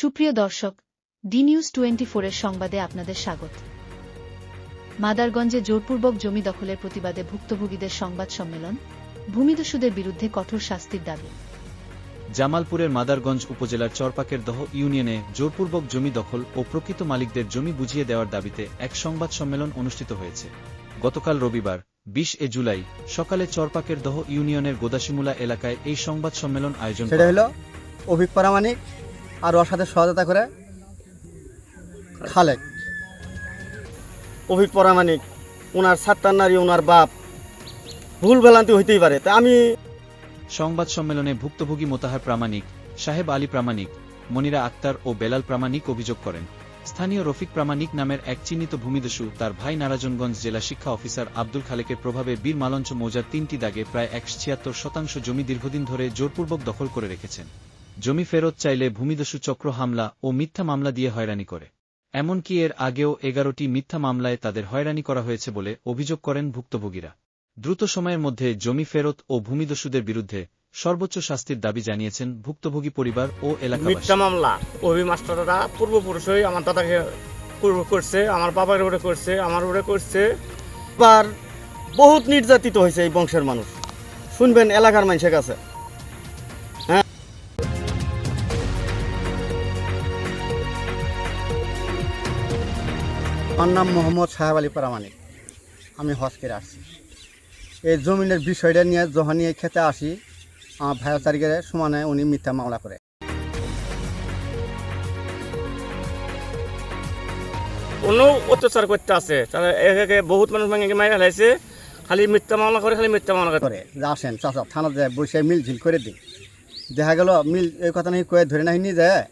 সুপ্রিয় দর্শক D news twenty ফোরের সংবাদে আপনাদের স্বাগত। মাদারগঞ্জে জোরপূর্বক জমি দখলের প্রতিবাদে ভুক্তভোগীদের সংবাদ সম্মেলন ভূমিদস্যুদের বিরুদ্ধে কঠোর শাস্তির দাবি। জামালপুরের মাদারগঞ্জ উপজেলার চরপাকের দহ ইউনিয়নে জোরপূর্বক জমি দখল ও প্রকৃত মালিকদের জমি বুঝিয়ে দেওয়ার দাবিতে এক সংবাদ সম্মেলন অনুষ্ঠিত হয়েছে। গতকাল রবিবার বিশ এ জুলাই সকালে চরপাকের দহ ইউনিয়নের গোদাসিমুলা এলাকায় এই সংবাদ সম্মেলন আয়োজন সেটা হলো অভিক প্রামাণিক আর ওর সাথে সহযোগিতা করে খালেক। অভিক পরামানিক ওনার সাতটার নারী ওনার বাপ ভুল ভ্রান্তি হইতেই পারে। তা আমি সংবাদ সম্মেলনে ভুক্তভোগী মোতাহার প্রামাণিক সাহেব আলী প্রামাণিক মনিরা আক্তার ও বেলাল প্রামাণিক অভিযোগ করেন। স্থানীয় রফিক প্রামাণিক নামের এক চিহ্নিত ভূমিদস্যু তার ভাই নারায়ণগঞ্জ জেলা শিক্ষা অফিসার আব্দুল খালেকের প্রভাবে বীর মালঞ্চ মৌজার তিনটি দাগে প্রায় একশো ছিয়াত্তর শতাংশ জমি দীর্ঘদিন ধরে জোরপূর্বক দখল করে রেখেছেন। জমি ফেরত চাইলে ভূমিদস্যু চক্র হামলা ও মিথ্যা মামলা দিয়ে হয়রানি করে। এমনকি এর আগেও এগারোটি মিথ্যা মামলায় তাদের হয়রানি করা হয়েছে বলে অভিযোগ করেন ভুক্তভোগীরা। দ্রুত সময়ের মধ্যে জমি ফেরত ও ভূমিদস্যুদের বিরুদ্ধে সর্বোচ্চ শাস্তির দাবি জানিয়েছেন ভুক্তভোগী পরিবার ও এলাকাবাসী। মিথ্যা মামলা। অভি মাস্টাররা পূর্বপুরুষই আমার দাদাকে করছে, আমার বাবার উপরে করছে, আমার উপরে করছে। বহুত নির্যাতিত হয়েছে এই বংশের মানুষ। শুনবেন এলাকার মানুষের কাছে। আমার নাম মোহাম্মদ সাহেব আলী প্রামাণিক। আমি হজ করে আসছি। এই জমিনের বিষয়টা নিয়ে যখন নিয়ে খেতে আসি আমার ভাইয়া তারিখের সমানে উনি মিথ্যা মামলা করে। অন্য অত্যাচার করতে আছে। তাহলে একে বহুত মানুষ ভেঙে মাইরা লাইছে খালি মিথ্যা মামলা করে খালি মিথ্যা মামলা করে। আসেন চাচা থানা যায় বসে মিল ঝিল করে দিই দেখা গেল মিল এই কথা নাকি কয়ে ধরে নাহি নিয়ে যায়